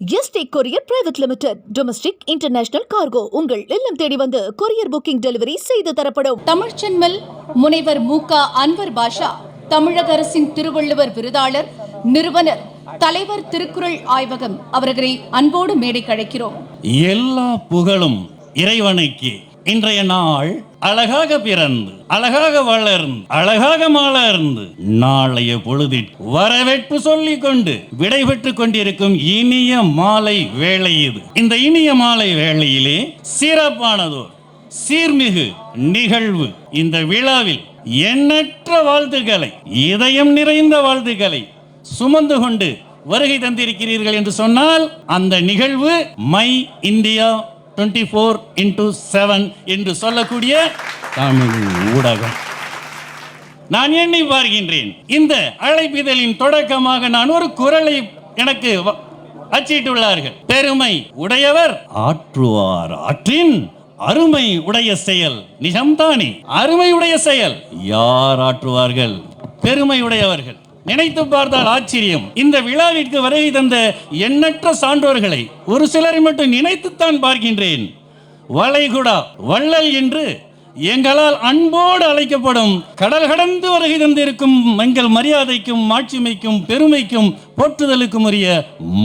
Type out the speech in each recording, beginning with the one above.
ST courier private limited. Domestic international cargo உங்கள் இல்லம் தேடி வந்து கொரியர் புக்கிங் டெலிவரி செய்து தரப்படும். தமிழ்ச்சென்மல் முனைவர் மு க அன்வர் பாஷா தமிழக அரசின் திருவள்ளுவர் விருதாளர் நிறுவனர் தலைவர் திருக்குறள் ஆய்வகம் அவர்களை அன்போடு மேடைக்கு அழைக்கிறோம். எல்லா புகழும் இறைவனுக்கு. இன்றைய நாள் அழகாக பிறந்து அழகாக வளர்ந்து அழகாக மலர்ந்து நாளைய பொழுதில் வரவேற்பு சொல்லிக் கொண்டு விடைபெற்றுக் கொண்டிருக்கும் இனிய மாலை வேலை இது. இந்த இனிய மாலை வேளையிலே சிறப்பானதோர் சீர்மிகு நிகழ்வு. இந்த விழாவில் எண்ணற்ற வாழ்த்துக்களை இதயம் நிறைந்த வாழ்த்துக்களை சுமந்து கொண்டு வருகை தந்திருக்கிறீர்கள் என்று சொன்னால் அந்த நிகழ்வு my India twenty four into seven என்று சொல்லக்கூடிய தமிழ் ஊடகம். நான் எண்ணி பார்க்கின்றேன். இந்த அழைப்பிதழின் தொடக்கமாக நான் ஒரு குரலை எனக்கு அச்சிட்டுள்ளார்கள். பெருமை உடையவர் ஆற்றுவார் ஆற்றின் அருமை உடைய செயல் நிஜம்தானே? அருமை உடைய செயல் யார் ஆற்றுவார்கள்? பெருமை உடையவர்கள். நினைத்து பார்த்தால் ஆச்சரியம். இந்த விழாவிற்கு வருகை தந்த எண்ணற்ற சான்றோர்களை ஒரு சிலரை மட்டும் நினைத்துத்தான் பார்க்கின்றேன். வளைகுடா வள்ளல் என்று எங்களால் அன்போடு அழைக்கப்படும் கடல் கடந்து வருகை தந்திருக்கும் எங்கள் மரியாதைக்கும் மாட்சிமைக்கும் பெருமைக்கும் போற்றுதலுக்கும் உரிய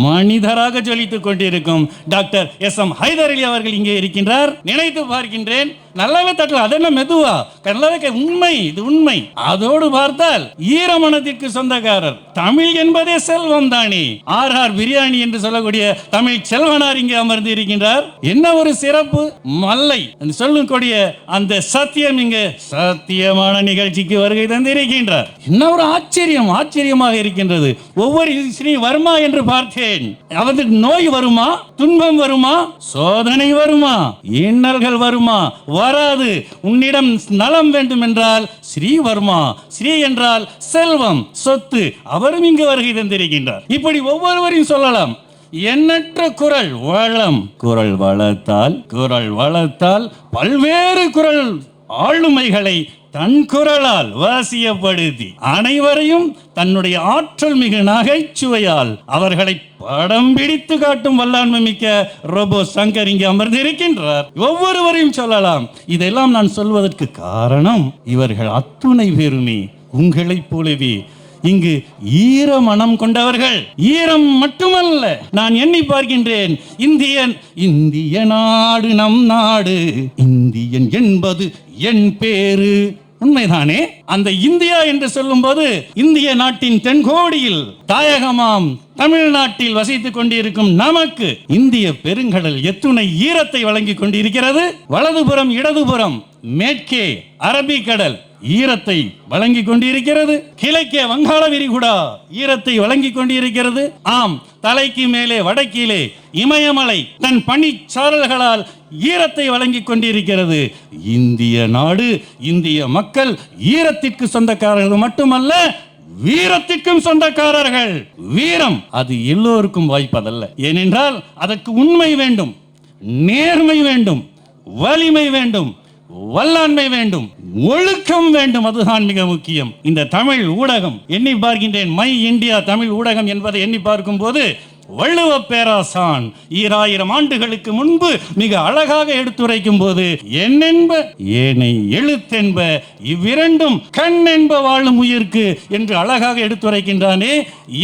மனிதராக ஜொலித்துக் கொண்டிருக்கும் doctor S M Haider Ali அவர்கள் இங்கே இருக்கின்றார். நினைத்து பார்க்கின்றேன். நல்லாவே தட்டலாம் அதெல்லாம் மெதுவா? நல்லாவே உண்மை இது உண்மை. அதோடு பார்த்தால் ஈரமணத்திற்கு சொந்தக்காரர். தமிழ் என்பதே செல்வம் தானே. ஆர் ஆர் பிரியாணி என்று சொல்லக்கூடிய தமிழ் செல்வனார் இங்கே அமர்ந்து இருக்கின்றார். என்ன ஒரு சிறப்பு? மல்லை என்று சொல்லக்கூடிய அந்த சத்தியம் இங்கு சத்தியமான நிகழ்ச்சிக்கு வருகை தந்திருக்கின்றார். என்ன ஒரு ஆச்சரியம் ஆச்சரியமாக இருக்கின்றது. ஒவ்வொரு ஸ்ரீ வருமா என்று பார்த்தேன். அவருக்கு நோய் வருமா? துன்பம் வருமா? சோதனை வருமா? இன்னல்கள் வருமா? வராது. உன்னிடம் நலம் வேண்டும் என்றால் ஸ்ரீவர்மா ஸ்ரீ என்றால் செல்வம் சொத்து அவரும் இங்கு வருகை தந்திருக்கின்றார். இப்படி ஒவ்வொருவரையும் சொல்லலாம். எண்ணற்ற குரல் வளம். குரல் வளத்தால் குரல் வளத்தால் பல்வேறு குரல் ஆளுமைகளை தன் குரலால் வாசியப்படுத்தி அனைவரையும் தன்னுடைய ஆற்றல் மிகு நகைச்சுவையால் அவர்களை படம் பிடித்து காட்டும் வல்லாண்மை மிக்க ரோபோ சங்கர் இங்கே அமர்ந்திருக்கின்றார். ஒவ்வொருவரையும் சொல்லலாம். இதெல்லாம் நான் சொல்வதற்கு காரணம் இவர்கள் அத்துணை பேருமே உங்களைப் போலவே இங்கு ஈர மனம் கொண்டவர்கள். ஈரம் மட்டுமல்ல நான் எண்ணி பார்க்கின்றேன். இந்தியன் இந்திய நாடு நம் நாடு. இந்தியன் என்பது என் பேரு. உண்மைதானே? அந்த இந்தியா என்று சொல்லும்போது இந்திய நாட்டின் தென்கோடியில் தாயகமாம் தமிழ்நாட்டில் வசித்துக் கொண்டிருக்கும் நமக்கு இந்திய பெருங்கடல் எத்துணை ஈரத்தை வழங்கிக் கொண்டிருக்கிறது. வலதுபுறம் இடதுபுறம் மேற்கே அரபிக்கடல் ஈரத்தை வழங்கிக் கொண்டிருக்கிறது. கிழக்கே வங்காள விரிகுடா ஈரத்தை வழங்கிக் கொண்டிருக்கிறது. ஆம் தலைக்கு மேலே வடக்கிலே இமயமலை தன் பனிச்சாரல்களால் ஈரத்தை வழங்கிக் கொண்டிருக்கிறது. இந்திய நாடு இந்திய மக்கள் ஈரத்திற்கு சொந்தக்காரர்கள் மட்டுமல்ல வீரத்திற்கும் சொந்தக்காரர்கள். வீரம் அது எல்லோருக்கும் வாய்ப்பதல்ல. ஏனென்றால் அதற்கு உண்மை வேண்டும் நேர்மை வேண்டும் வலிமை வேண்டும். வல்லாண்மை வேண்டும் ஒழுக்கம் வேண்டும் அதுதான் மிக முக்கியம். இந்த தமிழ் ஊடகம் எண்ணி பார்க்கின்றேன் மை இந்தியா தமிழ் ஊடகம் என்பதை எண்ணி பார்க்கும்போது வள்ளுவ பேராசான் ஈராயிரம் ஆண்டுகளுக்கு முன்பு மிக அழகாக எடுத்துரைக்கும் போது என்னென்ப ஏனை எழுத்தென்ப இவ்விரண்டும் கண் என்ப வாழும் உயிர்க்கு என்று அழகாக எடுத்துரைக்கின்றானே.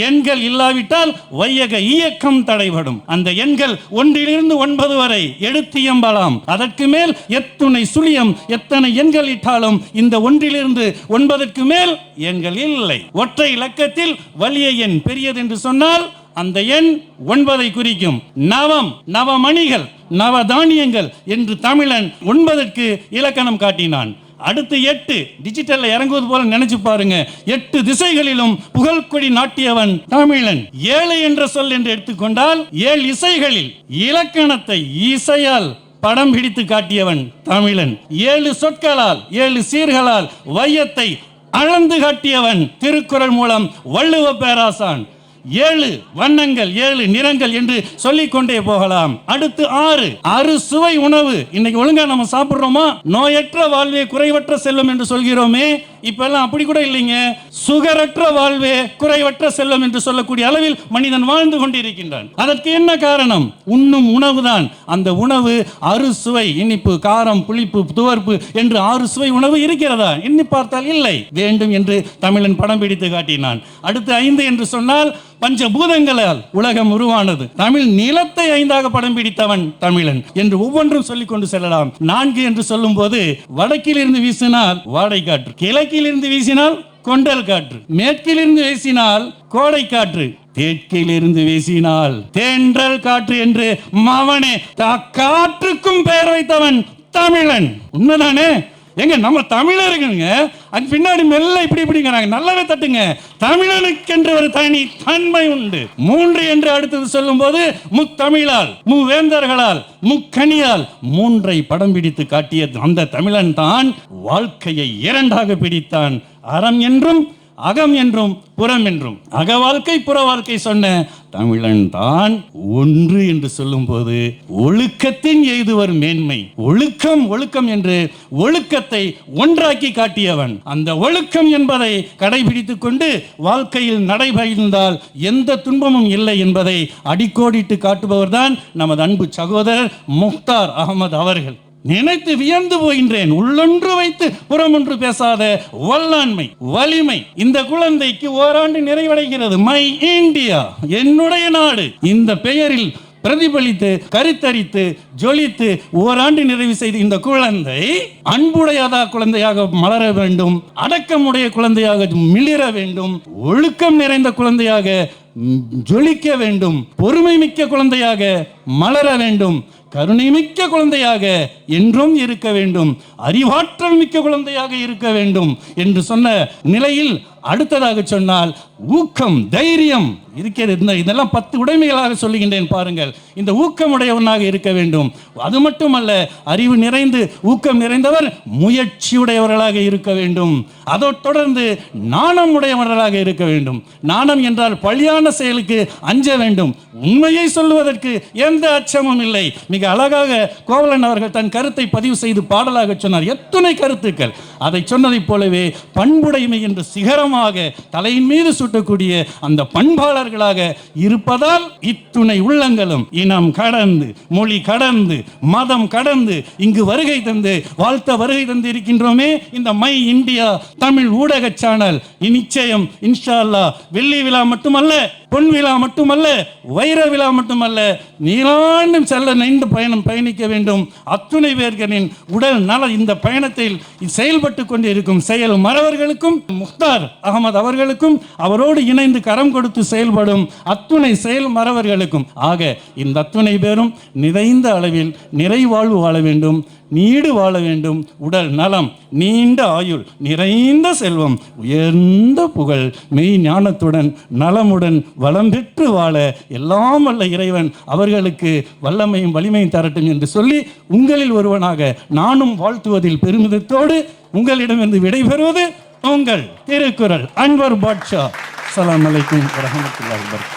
எண்கள் இல்லாவிட்டால் வையக இயக்கம் தடைபடும். அந்த எண்கள் ஒன்றிலிருந்து ஒன்பது வரை எடுத்து எம்பலாம். அதற்கு மேல் எத்துணை சுழியம் எத்தனை எண்கள் இட்டாலும் இந்த ஒன்றிலிருந்து ஒன்பதற்கு மேல் எண்கள் இல்லை. ஒற்றை இலக்கத்தில் வலிய எண் பெரியது என்று சொன்னால் அந்த எண் ஒன்பதை குறிக்கும். நவம் நவமணிகள் நவதானியங்கள் என்று தமிழன் ஒன்பதற்கு இலக்கணம் காட்டினான். அடுத்து எட்டு டிஜிட்டல்ல இறங்குவது போல நினைச்சு பாருங்க. எட்டு திசைகளிலும் புகழ்கொடி நாட்டியவன் தமிழன். ஏழு என்ற சொல் என்று எடுத்துக்கொண்டால் ஏழு இசைகளில் இலக்கணத்தை இசையால் படம் பிடித்து காட்டியவன் தமிழன். ஏழு சொற்களால் ஏழு சீர்களால் வையத்தை அளந்து காட்டியவன் திருக்குறள் மூலம் வள்ளுவ பேராசான். ஏழு வண்ணங்கள் ஏழு நிறங்கள் என்று சொல்லிக்கொண்டே போகலாம். அடுத்து ஆறு. அறுசுவை உணவு. இன்னைக்கு ஒழுங்கா நம்ம சாப்பிடுறோமா? நோயற்ற வாழ்வே குறைவற்ற செல்லும் என்று சொல்கிறோமே. இப்ப எல்லாம் அப்படி கூட இல்லைங்க. சுகரற்ற வாழ்வே குறைவற்ற செல்வம் என்று சொல்லக்கூடிய அளவில் மனிதன் வாழ்ந்து கொண்டிருக்கின்றான். அதற்கு என்ன காரணம்? உண்ணும் உணவுதான். அந்த உணவு அறுசுவை இனிப்பு காரம் புளிப்பு துவர்ப்பு என்று ஆறு சுவை உணவு இருக்கிறதா? எண்ணி பார்த்தால் இல்லை. வேண்டும் என்று தமிழன் படம் பிடித்து காட்டினான். அடுத்து ஐந்து என்று சொன்னால் பஞ்சபூதங்களால் உலகம் உருவானது. தமிழ் நிலத்தை ஐந்தாக படம் பிடித்தவன் தமிழன் என்று ஒவ்வொன்றும் சொல்லிக் கொண்டு செல்லலாம். நான்கு என்று சொல்லும் போது வடக்கில் இருந்து வீசினால் வாடை காற்று இருந்து வீசினால் கொண்டல் காற்று. மேற்கிலிருந்து வீசினால் கோடை காற்று. தெற்கிலிருந்து வீசினால் தேன்றல் காற்று என்று மவனே காற்றுக்கும் பெயர் வைத்தவன் தமிழன். உண்மைதானே? எங்க நம்ம தமிழருங்க அது பின்னாடி மெல்ல இப்படி இப்படிங்கிறாங்க. நல்லாவே தட்டுங்க. தமிழனுக்கென்று ஒரு தனி தன்மை உண்டு. மூன்று என்று அடுத்தது சொல்லும்போது முத்தமிழால் மூவேந்தர்களால் முக்கணியால் மூன்றை படம் பிடித்து காட்டிய அந்த தமிழன் தான் வாழ்க்கையை இரண்டாக பிடித்தான் அறம் என்றும் அகம் என்றும் புறம் என்றும். அக வாழ்க்கை புற வாழ்க்கை சொன்ன தமிழன் தான் ஒன்று என்று சொல்லும்போது ஒழுக்கத்தின் எய்துவர் மேன்மை. ஒழுக்கம் ஒழுக்கம் என்று ஒழுக்கத்தை ஒன்றாக்கி காட்டியவன். அந்த ஒழுக்கம் என்பதை கடைபிடித்துக் கொண்டு வாழ்க்கையில் நடைபெறிந்தால் எந்த துன்பமும் இல்லை என்பதை அடிக்கோடிட்டு காட்டுபவர்தான் நமது அன்பு சகோதரர் முக்தார் அகமது அவர்கள். நினைத்து வியந்து போகின்றேன். உள்ளொன்று வைத்து புறமொன்று பேசாத வல்லாண்மை வலிமை இந்த குழந்தைக்கு ஓராண்டு நிறைவடைகிறது. மை இந்தியா என்னுடைய நாடு. இந்த பெயரில் பிரதிபலித்து கருத்தரித்து ஜொலித்து ஓராண்டு நிறைவு செய்து இந்த குழந்தை அன்புடையதா குழந்தையாக மலர வேண்டும் அடக்கமுடைய குழந்தையாக மிளிர வேண்டும் ஒழுக்கம் நிறைந்த குழந்தையாக ஜொலிக்க வேண்டும் பொறுமை மிக்க குழந்தையாக மலர வேண்டும். கருணை மிக்க குழந்தையாக என்றும் இருக்க வேண்டும். அறிவாற்றல் மிக்க குழந்தையாக இருக்க வேண்டும் என்று சொன்ன நிலையில் அடுத்ததாக சொன்னால் ஊக்கம் தைரியம் இருக்கிறது இந்த இதெல்லாம் பத்து உடைமைகளாக சொல்லுகின்றேன் பாருங்கள். இந்த ஊக்கமுடையவனாக இருக்க வேண்டும். அது மட்டுமல்ல அறிவு நிறைந்து ஊக்கம் நிறைந்தவர் முயற்சியுடையவர்களாக இருக்க வேண்டும். அதைத் தொடர்ந்து நாணம் உடையவர்களாக இருக்க வேண்டும். நாணம் என்றால் பழியான செயலுக்கு அஞ்ச வேண்டும். உண்மையை சொல்லுவதற்கு எந்த அச்சமும் இல்லை. மிக அழகாக கோவலன் அவர்கள் தன் கருத்தை பதிவு செய்து பாடலாக சொன்னார். எத்தனை கருத்துக்கள். அதை சொன்னதைப் போலவே பண்புடைமை என்று சிகரமாக தலையின் மீது சுட்டக்கூடிய அந்த பண்பாளர்களாக இருப்பதால் இத்துணை உள்ளங்களும் இனம் கடந்து மொழி கடந்து மதம் கடந்து இங்கு வருகை தந்து வாழ்த்த வருகை தந்து இருக்கின்றோமே. இந்த மை இந்தியா தமிழ் ஊடக சேனல். நிச்சயம் இன்ஷா அல்லா வெள்ளி விழா மட்டுமல்ல பொன் விழா மட்டுமல்ல வைர விழா மட்டுமல்ல நீளாண்டும் செல்ல நின்று பயணம் பயணிக்க வேண்டும். அத்துணை பேர்களின் உடல் நல இந்த பயணத்தில் செயல்பட்டு கொண்டிருக்கும் செயல் மறவர்களுக்கும் முக்தார் அகமது அவர்களுக்கும் அவரோடு இணைந்து கரம் கொடுத்து செயல்படும் அத்துணை செயல் மறவர்களுக்கும். ஆக இந்த அத்துணை பேரும் நிறைந்த அளவில் நிறைவாழ்வு வாழ வேண்டும். நீடு வாழ வேண்டும். உடல் நலம் நீண்ட ஆயுள் நிறைந்த செல்வம். உயர்ந்த புகழ் மெய் ஞானத்துடன் நலமுடன் வளம் பெற்று வாழ எல்லாம் வல்ல இறைவன் அவர்களுக்கு வல்லமையும் வலிமையும் தரட்டும் என்று சொல்லி உங்களில் ஒருவனாக நானும் வாழ்த்துவதில் பெருமிதத்தோடு உங்களிடமிருந்து விடைபெறுவது உங்கள் திருக்குறள் அன்வர் பாட்ஷா. அஸ்ஸலாமு அலைக்கும் வரமத்துல்லா வபரகாத்துஹு.